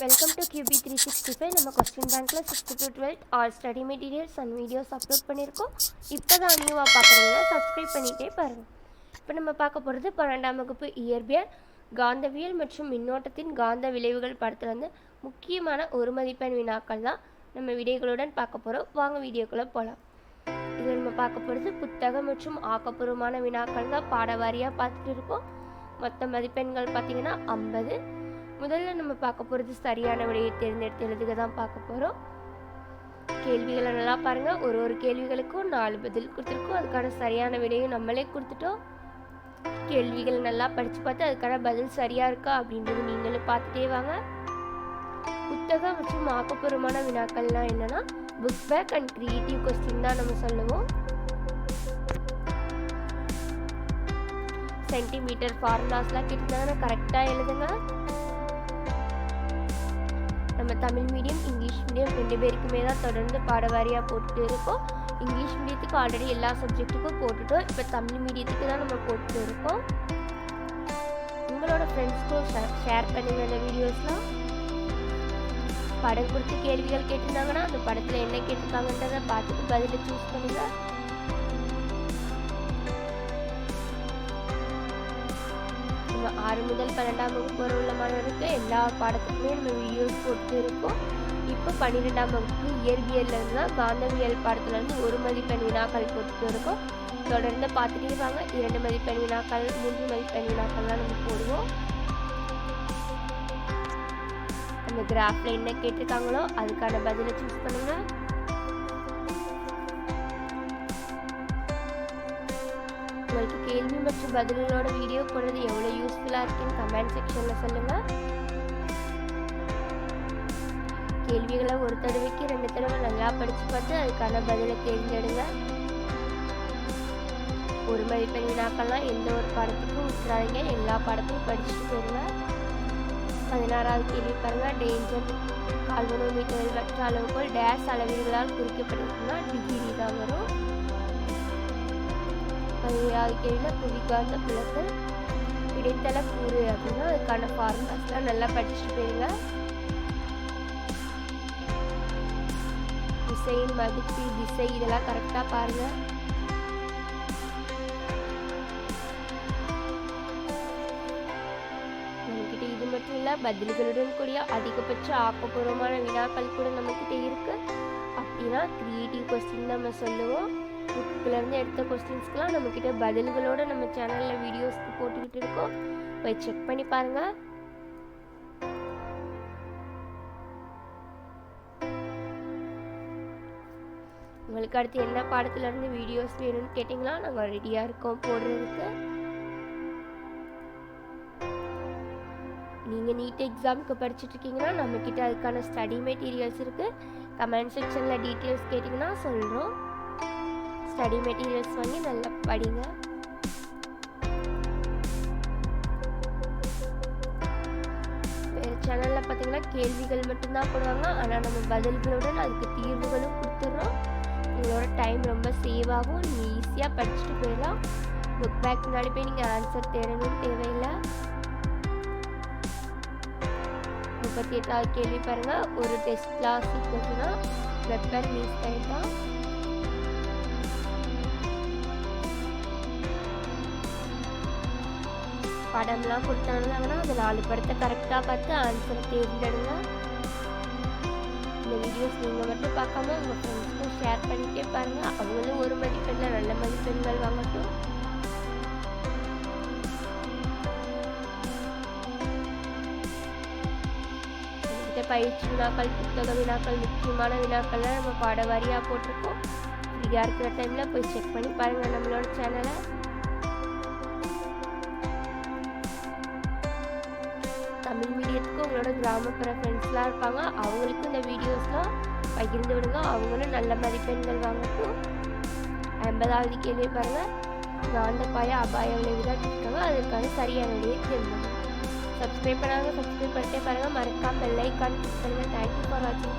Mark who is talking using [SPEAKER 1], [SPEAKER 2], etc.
[SPEAKER 1] Welcome to QB three sixty five நம்ம question பேங்க்கில் sixth to twelfth all study materials and videos upload பண்ணியிருக்கோம். இப்போ தான் நியூவாக பார்க்குறீங்கன்னா சப்ஸ்கிரைப் பண்ணிகிட்டே பாருங்கள் இப்போ நம்ம பார்க்க போகிறது பன்னெண்டாம் வகுப்பு இயற்பியல் காந்தவியல் மற்றும் மின்னோட்டத்தின் காந்த விளைவுகள் படத்தில் வந்து முக்கியமான ஒரு மதிப்பெண் வினாக்கள் தான் நம்ம விடைகளுடன் பார்க்க போகிறோம் வாங்க வீடியோக்குள்ளே போகலாம் இது நம்ம பார்க்க போகிறது புத்தகம் மற்றும் ஆக்கப்பூர்வமான வினாக்கள் தான். பாட வாரியாக பார்த்துட்டு இருக்கோம். மொத்த மதிப்பெண்கள் பார்த்தீங்கன்னா ஐம்பது முதல்ல நம்ம பார்க்க போகிறது சரியான விடையை தேர்ந்தெடுத்து எழுதுக தான் பார்க்க போகிறோம் கேள்விகளை நல்லா பாருங்கள் ஒரு ஒரு கேள்விகளுக்கும் நாலு பதில் கொடுத்துருக்கோம். அதுக்கான சரியான விடையும் நம்மளே கொடுத்துட்டோம். கேள்விகளை நல்லா படித்து பார்த்து அதுக்கான பதில் சரியாக இருக்கா அப்படின்றது நீங்களும் பார்த்துட்டே வாங்க. புத்தகம் மற்றும் ஆக்கப்பூர்வமான வினாக்கள்லாம் என்னென்னா book back and creative question தான் நம்ம சொல்லுவோம். சென்டிமீட்டர் ஃபார்முலாஸ்லாம் கேட்டிருந்தாங்கன்னா கரெக்டாக எழுதுங்க. நம்ம தமிழ் மீடியம் இங்கிலீஷ் மீடியம் ரெண்டு பேருக்குமே தான் தொடர்ந்து பாடவாரியாக போட்டுட்டு இருக்கோம். இங்கிலீஷ் மீடியத்துக்கு ஆல்ரெடி எல்லா சப்ஜெக்ட்டுக்கும் போட்டுட்டோம். இப்போ தமிழ் மீடியத்துக்கு தான் நம்ம போட்டுட்டு இருக்கோம். உங்களோட ஃப்ரெண்ட்ஸ்க்கும் ஷேர் பண்ணுங்க இந்த வீடியோஸ்லாம் படம் கொடுத்து கேள்விகள் கேட்டிருந்தாங்கன்னா அந்த படத்தில் என்ன கேட்டிருக்காங்கன்றதை பார்த்துட்டு பதிலை சூஸ் பண்ணுங்கள் நம்ம ஆறு முதல் பன்னெண்டாம் வகுப்பு வரை உள்ள மாணவருக்கு எல்லா பாடத்துக்குமே நம்ம வீடியோஸ் கொடுத்துருக்கோம். இப்போ பன்னிரெண்டாம் வகுப்பு இயற்பியல்லேருந்து தான் காந்தவியல் பாடத்துலேருந்து ஒரு மதிப்பெண் வினாக்கள் கொடுத்துருக்கோம் தொடர்ந்து பார்த்துட்டே வாங்க. இரண்டு மதிப்பெண் வினாக்கள் மூன்று மதிப்பெண் வினாக்கள்லாம் நம்ம போடுவோம். அந்த கிராஃபில் என்ன கேட்டிருக்காங்களோ அதுக்கான பதிலை சூஸ் பண்ணுங்கள் உங்களுக்கு கேள்வி மற்றும் பதில்களோட வீடியோ போடுறது எவ்வளோ யூஸ்ஃபுல்லாக இருக்குன்னு கமெண்ட் செக்ஷனில் சொல்லுங்கள் கேள்விகளை ஒரு தடவைக்கு ரெண்டு தடவை நல்லா படித்து பார்த்து அதுக்கான பதிலை தேர்ந்தெடுங்க. ஒரு மதிப்பெண் வினாக்கள்லாம் எந்த ஒரு பாடத்துக்கும் விட்டுறாதீங்க எல்லா பாடத்தையும் படிச்சுட்டு போயிருங்க. பதினாறாவது கேள்வி பாருங்கள் டேஞ்சர் கால்வனோமீட்டர் வற்ற அளவுகோல் டேஸ் அளவீடுகளால் குறிக்கப்பட்டிருக்குன்னா டிகிரி தான் வரும். என்ன கேள்வியில் புவிகாந்த புலத்தில் இடைத்தள கூறு அப்படின்னா அதுக்கான ஃபார்முலாஸ்லாம் நல்லா படிச்சுட்டு போயிருங்க. திசையின் மதிப்பு திசை இதெல்லாம் கரெக்டாக பாருங்க. நம்மக்கிட்ட இது மட்டும் இல்லை பதில்களுடன் கூடிய அதிகபட்ச ஆக்கப்பூர்வமான வினாக்கள் கூட நம்மக்கிட்ட இருக்குது அப்படின்னா கிரியேட்டிவ் கொஸ்டின் நம்ம சொல்லுவோம். புக்கிலேருந்து எடுத்த கொஸ்டின்ஸ்க்கெலாம் நம்மக்கிட்ட பதில்களோடு நம்ம சேனலில் வீடியோஸ்க்கு போட்டுக்கிட்டு இருக்கோம். போய் செக் பண்ணி பாருங்கள் உங்களுக்கு அடுத்து என்ன பாடத்துலேருந்து வீடியோஸ் வேணும்னு கேட்டிங்களா? நாங்கள் ரெடியாக இருக்கோம் போடுறதுக்கு. நீங்கள் நீட் எக்ஸாமுக்கு படிச்சுட்ருக்கீங்கன்னா நம்மக்கிட்ட அதுக்கான ஸ்டடி மெட்டீரியல்ஸ் இருக்குது கமெண்ட் செக்ஷனில் டீட்டெயில்ஸ் கேட்டிங்கன்னா சொல்கிறோம் ஸ்டடி மெட்டீரியல்ஸ் வாங்கி நல்லா படிங்க. வேறு சேனலில் பார்த்தீங்கன்னா கேள்விகள் மட்டும்தான் போடுவாங்க. ஆனால் நம்ம பதில்களுடன் அதுக்கு தீர்வுகளும் கொடுத்துட்றோம் உங்களோட டைம் ரொம்ப சேவ் ஆகும். நீங்கள் ஈஸியாக படிச்சுட்டு போயிடலாம். புக் பேக் முன்னாடி போய் நீங்கள் ஆன்சர் தேடணும் தேவையில்லை. முப்பத்தி எட்டாவது கேள்வி பாருங்கள் ஒரு டெஸ்ட் கிளாஸுக்கு ஈக்குவல்னா வெப்பர் மிஸ் ஆகிட்டான் படம்லாம் கொடுத்தாங்கன்னா அந்த நாலு படத்தை கரெக்டாக பார்த்து ஆன்சர் தேர்ந்தெடுங்க இந்த வீடியோஸ் நீங்கள் மட்டும் பார்க்காம உங்கள் ஃப்ரெண்ட்ஸ்க்கும் ஷேர் பண்ணிகிட்டே பாருங்கள் அவங்களும் ஒரு மதிப்பெண்ணில் நல்ல மதிப்பெண்கள் வாங்கட்டும். பயிற்சி வினாக்கள் புத்தக வினாக்கள் முக்கியமான வினாக்கள்லாம் நம்ம பாடவாரியாக போட்டிருக்கோம். ஃப்ரீயாக இருக்கிற டைமில் போய் செக் பண்ணி பாருங்கள் நம்மளோட சேனலை உங்களோட கிராமப்புற ஃப்ரெண்ட்ஸ்லாம் இருப்பாங்க. அவங்களுக்கும் இந்த வீடியோஸ்லாம் பகிர்ந்து விடுங்க. அவங்களும் நல்ல மதிப்பெண்கள் வாங்கட்டும் ஐம்பதாவது கேள்வி பாருங்கள் காந்தப்பாய அபாய விளைவுதான் இருக்காங்க அதற்கான சரியான விடையை தெரிஞ்சுக்கணும் சப்ஸ்கிரைப் பண்ணாங்க சப்ஸ்கிரைப் பண்ணிட்டே பாருங்கள் மறக்காமல் பெல் ஐக்கான் கிளிக் பண்ணுங்கள் தேங்க்யூ ஃபார் வாட்சிங்